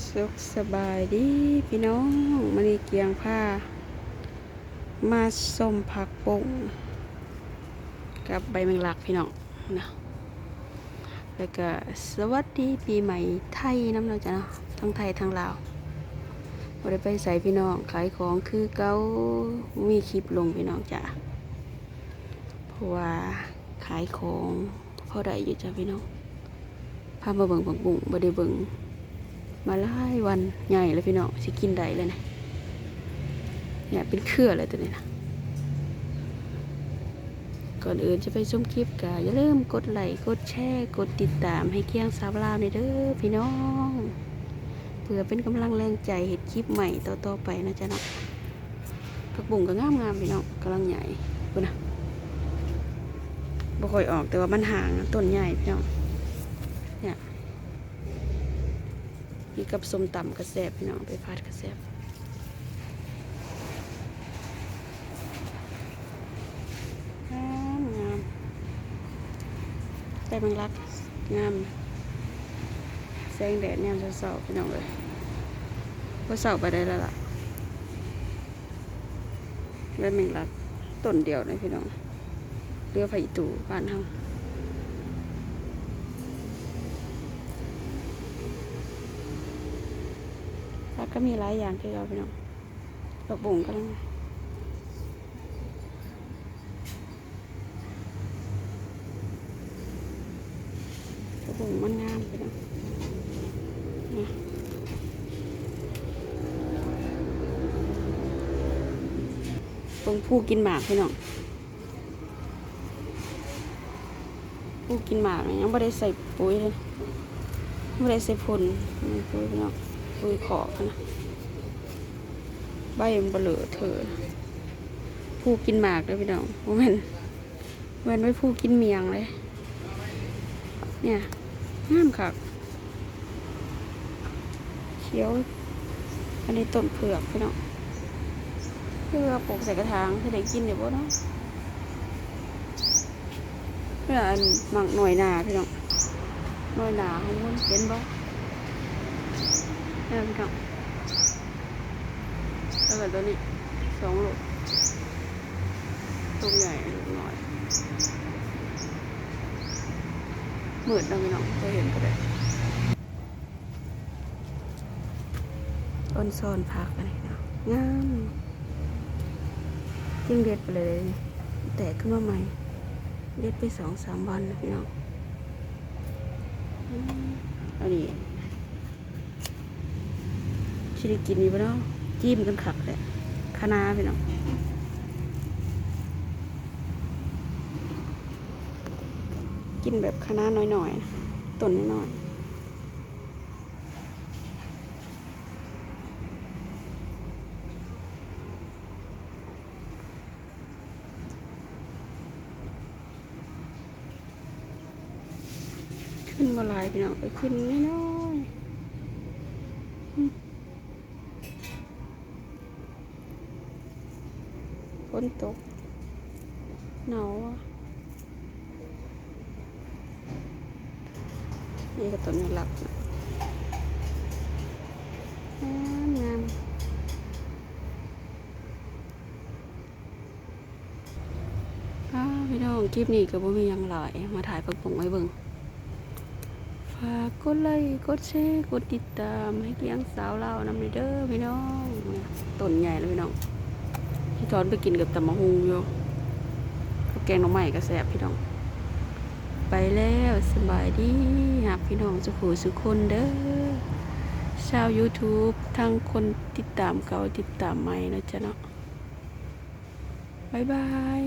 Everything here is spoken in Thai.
สุขสบายดีพี่น้องมันีเกียงผ้า มาส้มผักป่งกับใบแมงลักพี่น้องนะแล้วก็สวัสดีปีใหม่ไทยน้ำเราจ้ะเนาะทั้งไทยทั้งลาวบ่ได้ไปใส่พี่น้องขายของคือเก้ามีคลิปลงพี่น้องจ้ะเพราะว่าขายของพอได้อยู่จ้ะพี่น้องพามาเบิ่งผักบุ้งบ่ได้เบิ่ง มาหลายวันใหญ่เลยพี่น้องสิกินได้เลยนะเนี่ยเป็นเครือเลยตัวนี้นะก่อนอื่นจะไปชมคลิปกะอย่าลืมกดไลค์กดแชร์กดติดตามให้เกียงสาวลาวในอยเด้อพี่น้องเพื่อเป็นกำลังแรงใจเห็ดคลิปใหม่ต่อๆไปนะจ๊ะเนาะผักบุ้งก็งามๆพี่น้องกำลังใหญ่ปุ่นะบ่ค่อยออกแต่ว่ามันห่างต้นใหญ่พี่น้องเนี่ย นี่กับส้มตำกระแซบพี่น้องไปพัดกระแซบงามงามแต่บางรักงามแสงแดดเนี่ยจะเสาๆพี่น้องเลยพอเสาไปได้แล้วล่ะแล้วแมงลักต้นเดียวเลยพี่น้องเรือไผ่ตู่บ้านเฮา ผักก็มีหลายอย่างที่เราไปน้องดอกบุ่งก็แล้วดอกบุ่งมันงามไปน้องนี่ตรงผู้กินหมากพี่น้องผู้กินหมากยังไม่ได้ใส่ปุ๋ยเลยไม่ได้ใส่พ่นปุ๋ยพี่น้อง ปุยขอกันะใบมันเบลอเถอผู้กินหมากเลยพี่น้องโมเมนเว้นไว้ผู้กินเมียงเลย เนี่ยงามคักเขียว อันนี้ต้นเผือกพี่น้องเพื่อปลูกใส่กระถางให้ได้กินเดี๋ยวบ่เนาะเพื่ออันหมักหน่อยหนาพี่น้องหน่อยหนาของมันเห็นบ่ นี่พี่น้องแล้วก็ตัวนี้สองโลตัวใหญ่ลูกน้อยเหมือนเราพี่น้องเคยเห็นก็ได้ต้นซอนพักอันนี้เนาะงามจิ้งเด็ดไปเลย แตกขึ้นมาใหม่ เด็ดไปสองสามวันนะพี่น้องอันนี้ ชิได้กินอยู่ปะเนาะจิ้มกันขักเลยคะน้าพี่น้องกินแบบคะน้าน้อยๆนะต้นน้อยๆขึ้นมาลายพี่น้องไปขึ้นน้อยๆอืม ฝนตกหนาวอะนี่ก็ต้นหลักนะงามงามอ้าพี่น้องคลิปนี้ก็บ่มียังหลาย มาถ่ายผักผงไว้เบิ่งฝากกดไลค์กดแชร์กดติดตามให้เกียงสาวเล่านำเด้อพี่น้องต้นใหญ่เลยพี่น้อง พี่ทอนไปกินกับตำมะฮุงอยู่แกงน้อไม้ก็แซ่บพี่น้อง ไปแล้วสบายดีหักพี่น้องสุขูสุคนเด้อชาว YouTube ทั้งคนติดตามเก่าติดตามใหม่นะจ๊ะเนาะบ๊ายบาย